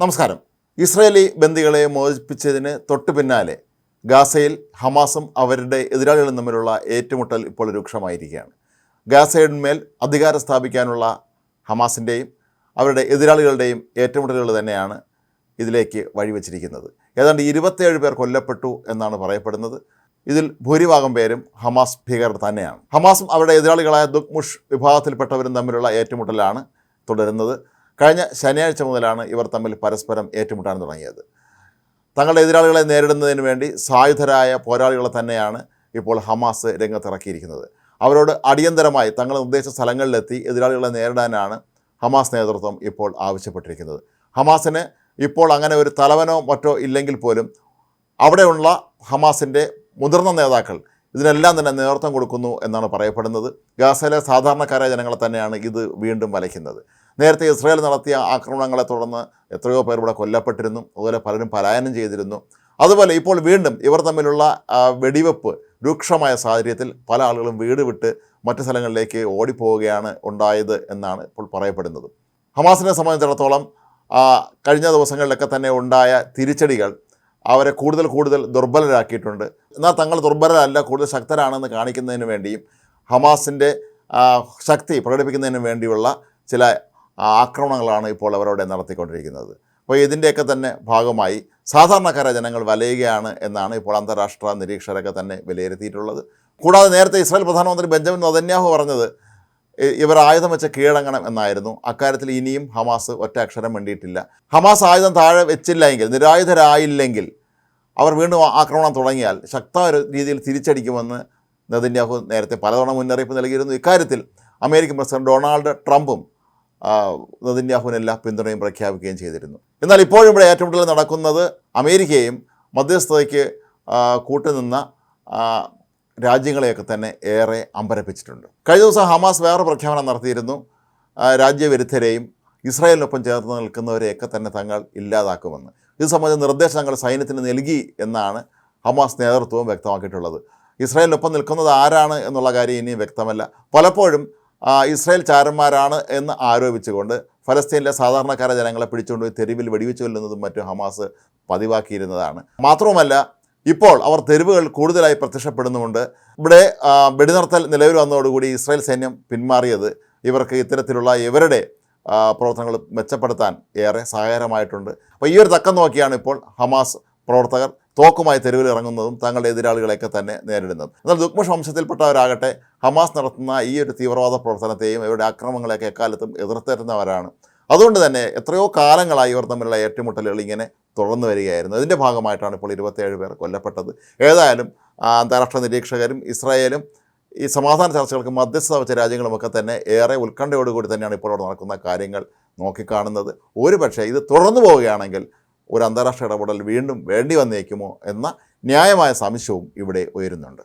നമസ്കാരം. ഇസ്രയേലി ബന്ദികളെ മോചിപ്പിച്ചതിന് തൊട്ടു പിന്നാലെ ഗാസയിൽ ഹമാസും അവരുടെ എതിരാളികളും തമ്മിലുള്ള ഏറ്റുമുട്ടൽ ഇപ്പോൾ രൂക്ഷമായിരിക്കുകയാണ്. ഗാസയിന്മേൽ അധികാരം സ്ഥാപിക്കാനുള്ള ഹമാസിന്റെയും അവരുടെ എതിരാളികളുടെയും ഏറ്റുമുട്ടലുകൾ തന്നെയാണ് ഇതിലേക്ക് വഴിവെച്ചിരിക്കുന്നത്. ഏതാണ്ട് ഇരുപത്തേഴ് പേർ കൊല്ലപ്പെട്ടു എന്നാണ് പറയപ്പെടുന്നത്. ഇതിൽ ഭൂരിഭാഗം പേരും ഹമാസ് ഭീകരർ തന്നെയാണ്. ഹമാസും അവരുടെ എതിരാളികളായ ദുക്മുഷ് വിഭാഗത്തിൽപ്പെട്ടവരും തമ്മിലുള്ള ഏറ്റുമുട്ടലാണ് തുടരുന്നത്. കഴിഞ്ഞ ശനിയാഴ്ച മുതലാണ് ഇവർ തമ്മിൽ പരസ്പരം ഏറ്റുമുട്ടാൻ തുടങ്ങിയത്. തങ്ങളുടെ എതിരാളികളെ നേരിടുന്നതിന് വേണ്ടി സായുധരായ പോരാളികളെ തന്നെയാണ് ഇപ്പോൾ ഹമാസ് രംഗത്തിറക്കിയിരിക്കുന്നത്. അവരോട് അടിയന്തരമായി തങ്ങളുടെ നിർദ്ദേശ സ്ഥലങ്ങളിലെത്തി എതിരാളികളെ നേരിടാനാണ് ഹമാസ് നേതൃത്വം ഇപ്പോൾ ആവശ്യപ്പെട്ടിരിക്കുന്നത്. ഹമാസിന് ഇപ്പോൾ അങ്ങനെ ഒരു തലവനോ മറ്റോ ഇല്ലെങ്കിൽ പോലും അവിടെയുള്ള ഹമാസിന്റെ മുതിർന്ന നേതാക്കൾ ഇതിനെല്ലാം തന്നെ നേതൃത്വം കൊടുക്കുന്നു എന്നാണ് പറയപ്പെടുന്നത്. ഗാസയിലെ സാധാരണക്കാരായ ജനങ്ങളെ തന്നെയാണ് ഇത് വീണ്ടും വലയ്ക്കുന്നത്. നേരത്തെ ഇസ്രായേൽ നടത്തിയ ആക്രമണങ്ങളെ തുടർന്ന് എത്രയോ പേർ ഇവിടെ കൊല്ലപ്പെട്ടിരുന്നു. അതുപോലെ പലരും പലായനം ചെയ്തിരുന്നു. അതുപോലെ ഇപ്പോൾ വീണ്ടും ഇവർ തമ്മിലുള്ള വെടിവെപ്പ് രൂക്ഷമായ സാഹചര്യത്തിൽ പല ആളുകളും വീട് വിട്ട് മറ്റു സ്ഥലങ്ങളിലേക്ക് ഓടിപ്പോവുകയാണ് ഉണ്ടായത് എന്നാണ് ഇപ്പോൾ പറയപ്പെടുന്നത്. ഹമാസിനെ സംബന്ധിച്ചിടത്തോളം കഴിഞ്ഞ ദിവസങ്ങളിലൊക്കെ തന്നെ ഉണ്ടായ തിരിച്ചടികൾ അവരെ കൂടുതൽ കൂടുതൽ ദുർബലരാക്കിയിട്ടുണ്ട്. എന്നാൽ തങ്ങൾ ദുർബലരല്ല കൂടുതൽ ശക്തരാണെന്ന് കാണിക്കുന്നതിന് വേണ്ടിയും ഹമാസിന്റെ ശക്തി പ്രകടിപ്പിക്കുന്നതിന് വേണ്ടിയുള്ള ചില ആക്രമണങ്ങളാണ് ഇപ്പോൾ അവരവിടെ നടത്തിക്കൊണ്ടിരിക്കുന്നത്. അപ്പോൾ ഇതിന്റെയൊക്കെ തന്നെ ഭാഗമായി സാധാരണക്കാരായ ജനങ്ങൾ വലയുകയാണ് എന്നാണ് ഇപ്പോൾ അന്താരാഷ്ട്ര നിരീക്ഷകരൊക്കെ തന്നെ വിലയിരുത്തിയിട്ടുള്ളത്. കൂടാതെ നേരത്തെ ഇസ്രായേൽ പ്രധാനമന്ത്രി ബെഞ്ചമിൻ നദന്യാഹു പറഞ്ഞത് ഇവർ ആയുധം വെച്ച് കീഴടങ്ങണം എന്നായിരുന്നു. അക്കാര്യത്തിൽ ഇനിയും ഹമാസ് ഒറ്റ അക്ഷരം വേണ്ടിയിട്ടില്ല ഹമാസ് ആയുധം താഴെ വെച്ചില്ല എങ്കിൽ നിരായുധരായില്ലെങ്കിൽ അവർ വീണ്ടും ആക്രമണം തുടങ്ങിയാൽ ശക്തമായ രീതിയിൽ തിരിച്ചടിക്കുമെന്ന് നെതന്യാഹു നേരത്തെ പലതവണ മുന്നറിയിപ്പ് നൽകിയിരുന്നു. ഇക്കാര്യത്തിൽ അമേരിക്കൻ പ്രസിഡന്റ് ഡൊണാൾഡ് ട്രംപും ആ, എല്ലാ പിന്തുണയും പ്രഖ്യാപിക്കുകയും ചെയ്തിരുന്നു. എന്നാൽ ഇപ്പോഴും ഇവിടെ ഏറ്റുമുട്ടൽ നടക്കുന്നത് അമേരിക്കയും മധ്യസ്ഥതയ്ക്ക് കൂട്ടുനിന്ന രാജ്യങ്ങളെയൊക്കെ തന്നെ ഏറെ അമ്പരപ്പിച്ചിട്ടുണ്ട്. കഴിഞ്ഞ ദിവസം ഹമാസ് വേറെ പ്രഖ്യാപനം നടത്തിയിരുന്നു. രാജ്യവിരുദ്ധരെയും ഇസ്രായേലിനൊപ്പം ചേർന്ന് നിൽക്കുന്നവരെയൊക്കെ തന്നെ തങ്ങൾ ഇല്ലാതാക്കുമെന്ന്. ഇത് സംബന്ധിച്ച നിർദ്ദേശങ്ങൾ സൈന്യത്തിന് നൽകി എന്നാണ് ഹമാസ് നേതൃത്വവും വ്യക്തമാക്കിയിട്ടുള്ളത്. ഇസ്രായേലിനൊപ്പം നിൽക്കുന്നത് ആരാണ് എന്നുള്ള കാര്യം ഇനിയും വ്യക്തമല്ല. പലപ്പോഴും ഇസ്രായേൽ ചാരന്മാരാണ് എന്ന് ആരോപിച്ചുകൊണ്ട് ഫലസ്തീനിലെ സാധാരണക്കാര ജനങ്ങളെ പിടിച്ചുകൊണ്ട് പോയി തെരുവിൽ വെടിവെച്ച് കൊല്ലുന്നതും മറ്റും ഹമാസ് പതിവാക്കിയിരുന്നതാണ്. മാത്രവുമല്ല ഇപ്പോൾ അവർ തെരുവുകൾ കൂടുതലായി പ്രത്യക്ഷപ്പെടുന്നുമുണ്ട്. ഇവിടെ വെടിനിർത്തൽ നിലവിൽ വന്നതോടുകൂടി ഇസ്രായേൽ സൈന്യം പിന്മാറിയത് ഇവർക്ക് ഇത്തരത്തിലുള്ള ഇവരുടെ പ്രവർത്തനങ്ങൾ മെച്ചപ്പെടുത്താൻ ഏറെ സഹായകരമായിട്ടുണ്ട്. അപ്പോൾ ഈ ഒരു തക്കം നോക്കിയാണ് ഇപ്പോൾ ഹമാസ് പ്രവർത്തകർ തോക്കുമായി തെരുവിൽ ഇറങ്ങുന്നതും തങ്ങളുടെ എതിരാളികളെയൊക്കെ തന്നെ നേരിടുന്നതും. എന്നാൽ ദുക്മുഷ് വംശത്തിൽപ്പെട്ടവരാകട്ടെ ഹമാസ് നടത്തുന്ന ഈ ഒരു തീവ്രവാദ പ്രവർത്തനത്തെയും ഇവരുടെ ആക്രമണങ്ങളെയൊക്കെ എക്കാലത്തും എതിർത്തിരുന്നവരാണ്. അതുകൊണ്ട് തന്നെ എത്രയോ കാലങ്ങളായി ഇവർ തമ്മിലുള്ള ഏറ്റുമുട്ടലുകൾ ഇങ്ങനെ തുടർന്നു വരികയായിരുന്നു. അതിന്റെ ഭാഗമായിട്ടാണ് ഇപ്പോൾ ഇരുപത്തേഴ് പേർ കൊല്ലപ്പെട്ടത്. ഏതായാലും അന്താരാഷ്ട്ര നിരീക്ഷകരും ഇസ്രായേലും ഈ സമാധാന ചർച്ചകൾക്ക് മധ്യസ്ഥത വെച്ച രാജ്യങ്ങളുമൊക്കെ തന്നെ ഏറെ ഉത്കണ്ഠയോടുകൂടി തന്നെയാണ് ഇപ്പോൾ അവിടെ നടക്കുന്ന കാര്യങ്ങൾ നോക്കിക്കാണുന്നത്. ഒരുപക്ഷെ ഇത് തുടർന്നു പോവുകയാണെങ്കിൽ ഒരു അന്താരാഷ്ട്ര ഇടപെടൽ വീണ്ടും വേണ്ടി വന്നേക്കുമോ എന്ന ന്യായമായ സംശയവും ഇവിടെ ഉയരുന്നുണ്ട്.